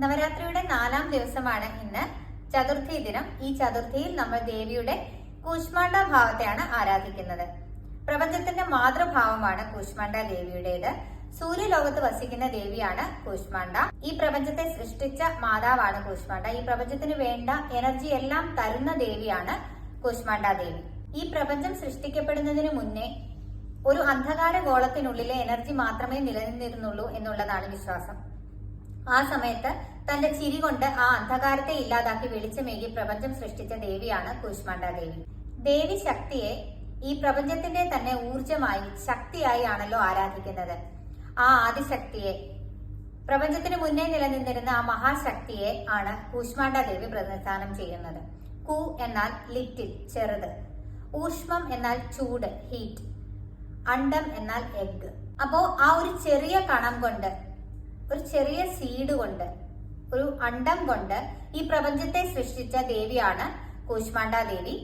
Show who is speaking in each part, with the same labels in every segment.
Speaker 1: നവരാത്രിയുടെ നാലാം ദിവസമാണ് ഇന്ന് ചതുർത്ഥി ദിനം. ഈ ചതുർത്ഥിയിൽ നമ്മൾ ദേവിയുടെ കൂശ്മാണ്ഡ ഭാവത്തെയാണ് ആരാധിക്കുന്നത്. പ്രപഞ്ചത്തിന്റെ മാതൃഭാവമാണ് കൂശ്മാണ്ഡ ദേവിയുടേത്. സൂര്യലോകത്ത് വസിക്കുന്ന ദേവിയാണ് കൂശ്മാണ്ഡ ഈ പ്രപഞ്ചത്തെ സൃഷ്ടിച്ച മാതാവാണ് കൂശ്മാണ്ഡ ഈ പ്രപഞ്ചത്തിന് വേണ്ട എനർജി എല്ലാം തരുന്ന ദേവിയാണ് കൂശ്മാണ്ഡ ദേവി. ഈ പ്രപഞ്ചം സൃഷ്ടിക്കപ്പെടുന്നതിന് മുന്നേ ഒരു അന്ധകാര ഗോളത്തിനുള്ളിലെ എനർജി മാത്രമേ നിലനിന്നിരുന്നുള്ളൂ എന്നുള്ളതാണ് വിശ്വാസം. ആ സമയത്ത് തന്റെ ചിരി കൊണ്ട് ആ അന്ധകാരത്തെ ഇല്ലാതാക്കി വെളിച്ചമേകി പ്രപഞ്ചം സൃഷ്ടിച്ച ദേവിയാണ് കൂശ്മാണ്ഡ ദേവി. ദേവി ശക്തിയെ ഈ പ്രപഞ്ചത്തിന്റെ തന്നെ ഊർജമായി ശക്തിയായി ആണല്ലോ ആരാധിക്കുന്നത്. ആ ആദിശക്തിയെ പ്രപഞ്ചത്തിന് മുന്നേ നിലനിന്നിരുന്ന ആ മഹാശക്തിയെ ആണ് കൂഷ്മാണ്ഡ ദേവി പ്രതിനിധാനം ചെയ്യുന്നത്. കു എന്നാൽ ലിറ്റിൽ ചെറുത്. ഊഷ്മം എന്നാൽ ചൂട് ഹീറ്റ്. അണ്ടം എന്നാൽ എഗ് അപ്പോ ആ ഒരു ചെറിയ കണം കൊണ്ട് ഒരു ചെറിയ സീഡ് കൊണ്ട് ഒരു അണ്ടം കൊണ്ട് ഈ പ്രപഞ്ചത്തെ സൃഷ്ടിച്ച ദേവിയാണ് കൂശ്മാണ്ടാദേവി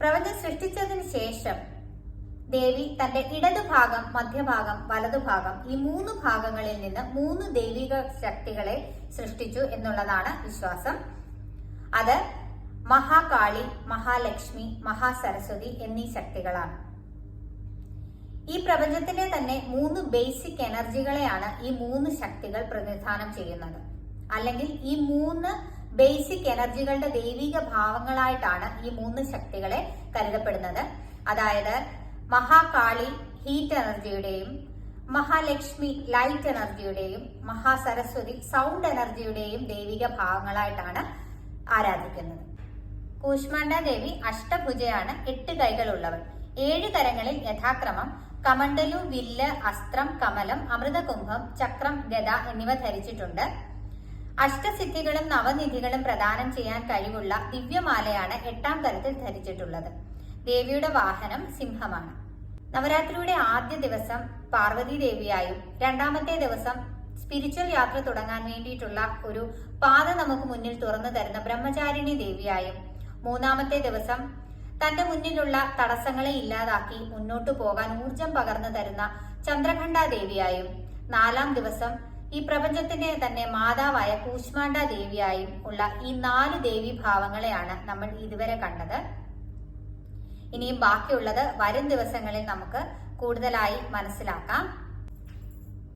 Speaker 1: പ്രപഞ്ചം സൃഷ്ടിച്ചതിന് ശേഷം ദേവി തന്റെ ഇടതുഭാഗം മധ്യഭാഗം വലതുഭാഗം ഈ മൂന്ന് ഭാഗങ്ങളിൽ നിന്ന് മൂന്ന് ദൈവിക ശക്തികളെ സൃഷ്ടിച്ചു എന്നുള്ളതാണ് വിശ്വാസം. അത് മഹാകാളി മഹാലക്ഷ്മി മഹാസരസ്വതി എന്നീ ശക്തികളാണ്. ഈ പ്രപഞ്ചത്തിന്റെ തന്നെ മൂന്ന് ബേസിക് എനർജികളെയാണ് ഈ മൂന്ന് ശക്തികൾ പ്രതിനിധാനം ചെയ്യുന്നത്. അല്ലെങ്കിൽ ഈ മൂന്ന് ബേസിക് എനർജികളുടെ ദൈവിക ഭാവങ്ങളായിട്ടാണ് ഈ മൂന്ന് ശക്തികളെ കരുതപ്പെടുന്നത്. അതായത് മഹാകാളി ഹീറ്റ് എനർജിയുടെയും മഹാലക്ഷ്മി ലൈറ്റ് എനർജിയുടെയും മഹാസരസ്വതി സൗണ്ട് എനർജിയുടെയും ദൈവിക ഭാവങ്ങളായിട്ടാണ് ആരാധിക്കുന്നത്. കൂഷ്മാണ്ഡ ദേവി അഷ്ടഭുജയാണ് എട്ട് കൈകളുള്ളവൾ. ഏഴ് കരങ്ങളിൽ യഥാക്രമം കമണ്ടലു വില്ല് അസ്ത്രം കമലം അമൃതകുംഭം ചക്രം ഗദ എന്നിവ ധരിച്ചിട്ടുണ്ട്. അഷ്ടസിദ്ധികളും നവനിധികളും പ്രദാനം ചെയ്യാൻ കഴിവുള്ള ദിവ്യമാലയാണ് എട്ടാം തരത്തിൽ ധരിച്ചിട്ടുള്ളത്. ദേവിയുടെ വാഹനം സിംഹമാണ്. നവരാത്രിയുടെ ആദ്യ ദിവസം പാർവതി ദേവിയായും രണ്ടാമത്തെ ദിവസം സ്പിരിച്വൽ യാത്ര തുടങ്ങാൻ വേണ്ടിയിട്ടുള്ള ഒരു പാത നമുക്ക് മുന്നിൽ തുറന്നു തരുന്ന ബ്രഹ്മചാരിണി ദേവിയായും മൂന്നാമത്തെ ദിവസം തന്റെ മുന്നിലുള്ള തടസ്സങ്ങളെ ഇല്ലാതാക്കി മുന്നോട്ടു പോകാൻ ഊർജം പകർന്നു തരുന്ന ചന്ദ്രഖണ്ഡ ദേവിയായും നാലാം ദിവസം ഈ പ്രപഞ്ചത്തിന്റെ തന്നെ മാതാവായ കൂശ്മാണ്ഡ ദേവിയായും ഉള്ള ഈ നാല് ദേവി ഭാവങ്ങളെയാണ് നമ്മൾ ഇതുവരെ കണ്ടത്. ഇനിയും ബാക്കിയുള്ളത് വരും ദിവസങ്ങളിൽ നമുക്ക് കൂടുതലായി മനസ്സിലാക്കാം.